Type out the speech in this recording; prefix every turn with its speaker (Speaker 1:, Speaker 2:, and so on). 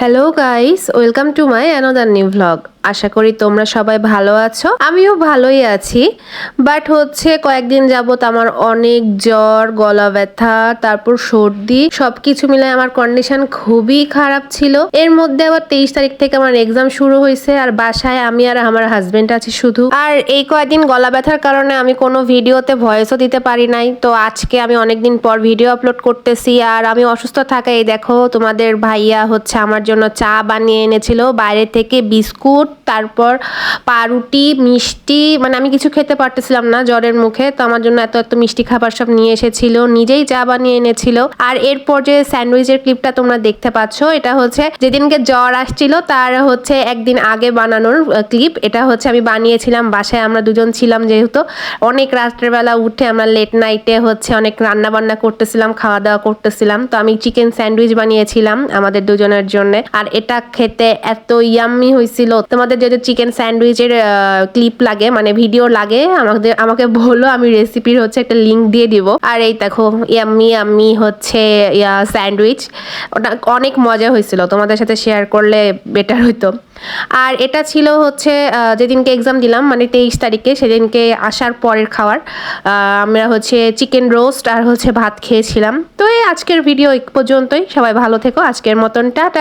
Speaker 1: Hello guys, welcome to my another new vlog. আশা করি তোমরা সবাই ভালো আছো আমিও ভালোই আছি বাট হচ্ছে কয়েকদিন যাবত আমার অনেক জ্বর গলা ব্যথা তারপর সর্দি সবকিছু মিলে আমার কন্ডিশন খুবই খারাপ ছিল এর মধ্যে আবার তেইশ তারিখ থেকে আমার এক্সাম শুরু হয়েছে আর বাসায় আমি আর আমার হাজবেন্ড আছি শুধু আর এই কয়েকদিন গলা ব্যথার কারণে আমি কোনো ভিডিওতে ভয়েসও দিতে পারি নাই তো আজকে আমি অনেকদিন পর ভিডিও আপলোড করতেছি আর আমি অসুস্থ থাকাই দেখো তোমাদের ভাইয়া হচ্ছে আমার জন্য চা বানিয়ে এনেছিল বাইরে থেকে বিস্কুট তারপর পাউরুটি মিষ্টি মানে আমি কিছু খেতে পারতেছিলাম না জ্বরের মুখে তো আমার জন্য এত এত মিষ্টি খাবার সব নিয়ে এসেছিল নিজেই চা বানিয়ে এনেছিল আর এরপর যে স্যান্ডউইচের ক্লিপটা তোমরা দেখতে পাচ্ছ এটা হচ্ছে যেদিনকে জ্বর আসছিল তার হচ্ছে একদিন আগে বানানোর ক্লিপ এটা হচ্ছে আমি বানিয়েছিলাম বাসায় আমরা দুজন ছিলাম যেহেতু অনেক রাত্রের বেলা উঠে আমরা লেট নাইটে হচ্ছে অনেক রান্না বান্না করতেছিলাম খাওয়া দাওয়া করতেছিলাম তো আমি চিকেন স্যান্ডউইচ বানিয়েছিলাম আমাদের দুজনের জন্য আর এটা খেতে এত ইয়াম্মি হয়েছিল তো তোমাদের যদি চিকেন স্যান্ডউইচের ক্লিপ লাগে মানে ভিডিও লাগে আমাদের আমাকে বলো আমি রেসিপির হচ্ছে একটা লিঙ্ক দিয়ে দিব আর এই দেখো ইয়াম্মি আমি হচ্ছে ইয়া স্যান্ডউইচ ওটা অনেক মজা হয়েছিল তোমাদের সাথে শেয়ার করলে বেটার হইতো আর এটা ছিল হচ্ছে যেদিনকে এক্সাম দিলাম মানে তেইশ তারিখে সেদিনকে আসার পরের খাওয়ার আমরা হচ্ছে চিকেন রোস্ট আর হচ্ছে ভাত খেয়েছিলাম তো এই আজকের ভিডিও পর্যন্তই সবাই ভালো থেকো আজকের মতন টাটা